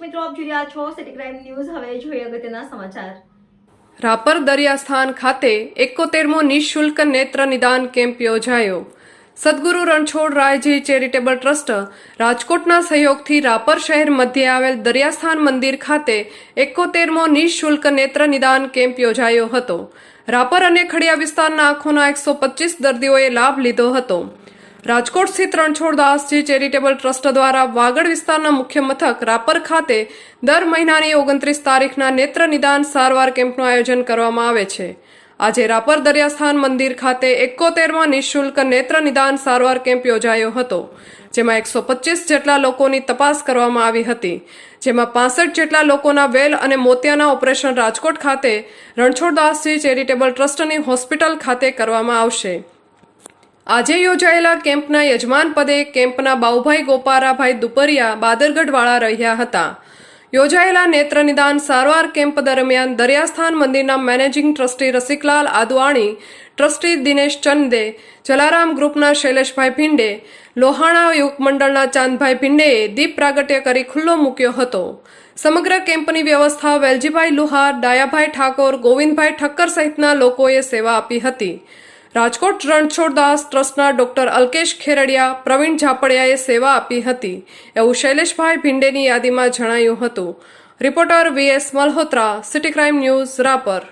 મિત્રો, આપ રાપર દરિયાસ્થાન ખાતે એકોતેરમો નિઃશુલ્ક નેત્ર નિદાન કેમ્પ યોજાયો. સદગુરુ રણછોડ રાયજી ચેરિટેબલ ટ્રસ્ટ રાજકોટના સહયોગથી રાપર શહેર મધ્યે આવેલ દરિયાસ્થાન મંદિર ખાતે એકોતેરમો નિઃશુલ્ક નેત્ર નિદાન કેમ્પ યોજાયો હતો. રાપર અને ખડિયા વિસ્તારના આંખોના એકસો પચીસ દર્દીઓએ લાભ લીધો હતો. રાજકોટ સ્થિત રણછોડદાસજી ચેરિટેબલ ટ્રસ્ટ દ્વારા વાગડ વિસ્તારના મુખ્ય મથક રાપર ખાતે દર મહિનાની ઓગણત્રીસ તારીખના નેત્ર નિદાન સારવાર કેમ્પનું આયોજન કરવામાં આવે છે. આજે રાપર દરિયાસ્થાન મંદિર ખાતે એકોતેરમાં નિઃશુલ્ક નેત્ર નિદાન સારવાર કેમ્પ યોજાયો હતો, જેમાં એકસો પચીસ જેટલા લોકોની તપાસ કરવામાં આવી હતી. જેમાં પાસઠ જેટલા લોકોના વેલ અને મોતિયાના ઓપરેશન રાજકોટ ખાતે રણછોડદાસજી ચેરિટેબલ ટ્રસ્ટની હોસ્પિટલ ખાતે કરવામાં આવશે. આજે યોજાયેલા કેમ્પના યજમાન પદે કેમ્પના બાઉભાઈ ગોપારાભાઈ દુપરિયા બાદરગઢવાળા રહ્યા હતા. યોજાયેલા નેત્ર નિદાન સારવાર કેમ્પ દરમિયાન દરિયાસ્થાન મંદિરના managing trustee Rasiklal Advani, trustee Dinesh Chande, Jalaram ગ્રુપના શૈલેષભાઈ ભિંડે, લોહાણા યુગમંડળના ચાંદભાઈ ભિંડેએ દીપ પ્રાગટ્ય કરી ખુલ્લો મૂક્યો હતો. સમગ્ર કેમ્પની વ્યવસ્થા વેલજીભાઈ લુહાર, ડાયાભાઈ ઠાકોર, ગોવિંદભાઈ ઠક્કર સહિતના લોકોએ સેવા આપી હતી. રાજકોટ રણછોડદાસ ટ્રસ્ટના ડોક્ટર અલ્કેશ ખેરડિયા પ્રવીણ ઝાપડિયાએ સેવા આપી હતી એવું શૈલેષભાઈ ભિંડેની યાદીમાં જણાયું હતું. Reporter VS Malhotra, city crime news Rapar.